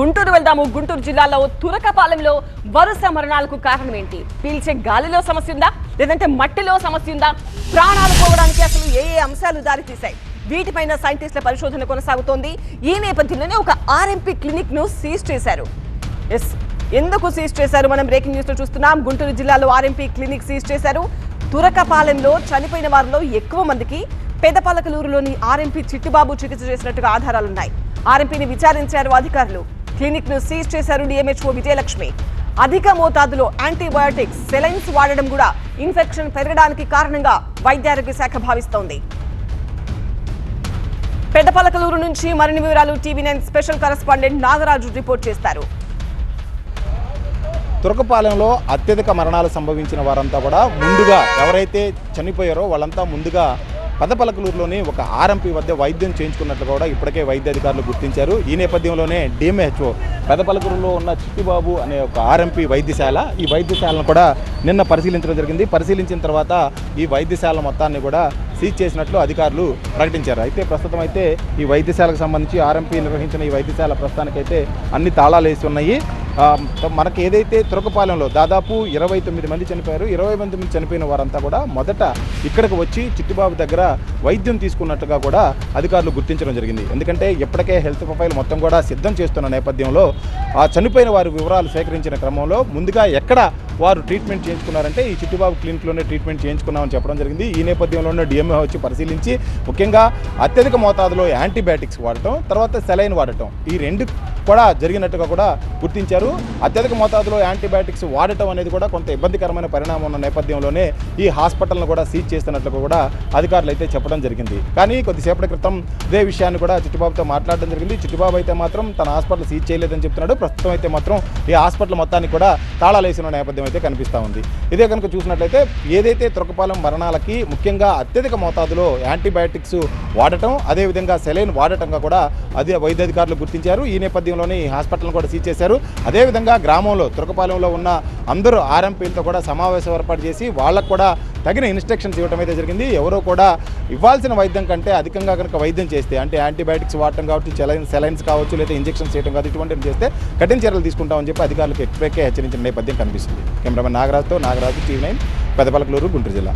గుంటూరు వెళ్దాము. గుంటూరు జిల్లాలో తురకపాలెంలో వరుస మరణాలకు కారణం ఏంటి? పీల్చే గాలిలో సమస్య ఉందా? లేదంటే మట్టిలో సమస్య ఉందా? ప్రాణాలు పోవడానికి అసలు ఏ ఏ అంశాలు దారితీశాయి? వీటిపైన సైంటిస్టుల పరిశోధన కొనసాగుతోంది. ఈ నేపథ్యంలోనే ఒక ఆర్ఎంపీ క్లినిక్ను సీజ్ చేశారు. ఎస్ ఎందుకు సీజ్ చేశారు? మనం బ్రేకింగ్ న్యూస్లో చూస్తున్నాం. గుంటూరు జిల్లాలో ఆర్ఎంపీ క్లినిక్ సీజ్ చేశారు. తురకపాలెంలో చనిపోయిన వారిలో ఎక్కువ మందికి పెదపాలకలూరులోని ఆర్ఎంపీ చిట్టిబాబు చికిత్స చేసినట్టుగా ఆధారాలున్నాయి. ఆర్ఎంపీని విచారించారు అధికారులు. క్లినిక్ను సీజ్ చేశారు డిఎంహెచ్ఓ విజయలక్ష్మి. అధిక మోతాదులో యాంటీబయాటిక్స్ సెలైన్స్ వాడడం కూడా ఇన్ఫెక్షన్ పెరగడానికి కారణంగా వైద్యారోగ్య శాఖ భావిస్తోంది. పెద్దపలకలూరు నుంచి మరిన్ని వివరాలు TV nine special correspondent Nagaraju report చేస్తారు. తురకపాలెంలో అత్యధిక మరణాలు సంభవించిన వారంతా కూడా ముందుగా ఎవరైతే చనిపోయారో వాళ్ళంతా ముందుగా పదపలకలూరులోని ఒక ఆర్ఎంపీ వద్ద వైద్యం చేయించుకున్నట్లు కూడా ఇప్పటికే వైద్య అధికారులు గుర్తించారు. ఈ నేపథ్యంలోనే డిఎంహెచ్ఓ పెదపలకూరులో ఉన్న చిట్టిబాబు అనే ఒక ఆర్ఎంపీ వైద్యశాల ఈ వైద్యశాలను కూడా నిన్న పరిశీలించడం జరిగింది. పరిశీలించిన తర్వాత ఈ వైద్యశాల మొత్తాన్ని కూడా సీజ్ చేసినట్లు అధికారులు ప్రకటించారు. అయితే ప్రస్తుతం అయితే ఈ వైద్యశాలకు సంబంధించి ఆర్ఎంపీ నిర్వహించిన ఈ వైద్యశాల ప్రస్తుతానికైతే అన్ని తాళాలు వేసి ఉన్నాయి. మనకి ఏదైతే తురకపాలెంలో దాదాపు ఇరవై తొమ్మిది మంది చనిపోయారు ఇరవై మంది చనిపోయిన వారంతా కూడా మొదట ఇక్కడికి వచ్చి చిట్టిబాబు దగ్గర వైద్యం తీసుకున్నట్టుగా కూడా అధికారులు గుర్తించడం జరిగింది. ఎందుకంటే ఇప్పటికే హెల్త్ ప్రొఫైల్ మొత్తం కూడా సిద్ధం చేస్తున్న నేపథ్యంలో ఆ చనిపోయిన వారి వివరాలు సేకరించిన క్రమంలో ముందుగా ఎక్కడ వారు ట్రీట్మెంట్ చేయించుకున్నారంటే ఈ చిట్టిబాబు క్లినిక్లోనే ట్రీట్మెంట్ చేయించుకున్నామని చెప్పడం జరిగింది. ఈ నేపథ్యంలోనే డిఎంఏ వచ్చి పరిశీలించి ముఖ్యంగా అత్యధిక మోతాదులో యాంటీబయాటిక్స్ వాడటం తర్వాత సెలైన్ వాడటం ఈ రెండు కూడా జరిగినట్టుగా కూడా గుర్తించారు. అత్యధిక మోతాదులో యాంటీబయాటిక్స్ వాడటం అనేది కూడా కొంత ఇబ్బందికరమైన పరిణామం ఉన్న నేపథ్యంలోనే ఈ హాస్పిటల్ను కూడా సీజ్ చేస్తున్నట్లు కూడా అధికారులు అయితే చెప్పడం జరిగింది. కానీ కొద్దిసేపటి క్రితం ఇదే విషయాన్ని కూడా చిట్టుబాబుతో మాట్లాడడం జరిగింది. చిట్టుబాబు అయితే మాత్రం తన హాస్పిటల్ సీజ్ చేయలేదని చెప్తున్నాడు. ప్రస్తుతం అయితే మాత్రం ఈ హాస్పిటల్ మొత్తానికి కూడా తాళాలేసిన నేపథ్యం అయితే కనిపిస్తూ ఉంది. ఇదే కనుక చూసినట్లయితే ఏదైతే తురకపాలెం మరణాలకి ముఖ్యంగా అత్యధిక మోతాదులో యాంటీబయాటిక్స్ వాడటం అదేవిధంగా సెలైన్ వాడటంగా కూడా అదే వైద్యాధికారులు గుర్తించారు. ఈ నేపథ్యంలో నేపథ్యంలోనే ఈ హాస్పిటల్ను కూడా సీజ్ చేశారు. అదేవిధంగా గ్రామంలో తురకపాలెంలో ఉన్న అందరూ ఆర్ఎంపీలతో కూడా సమావేశం ఏర్పాటు చేసి వాళ్ళకు కూడా తగిన ఇన్స్ట్రక్షన్స్ ఇవ్వడం అయితే జరిగింది. ఎవరో కూడా ఇవ్వాల్సిన వైద్యం కంటే అధికంగా కనుక వైద్యం చేస్తే అంటే యాంటీబయాటిక్స్ వాడటం కావచ్చు సెలైన్ సెలైన్స్ కావచ్చు లేదా ఇంజెక్షన్స్ చేయడం కావచ్చు ఇటువంటివి చేస్తే కఠిన చర్యలు తీసుకుంటామని చెప్పి అధికారులకు ఎక్స్పెక్టే హెచ్చరించిన నేపథ్యం కనిపిస్తుంది. కెమెరామెన్ నాగరాజ్తో నాగరాజు టీవీ నైన్ పెదపలకలూరు గుంటూరు జిల్లా.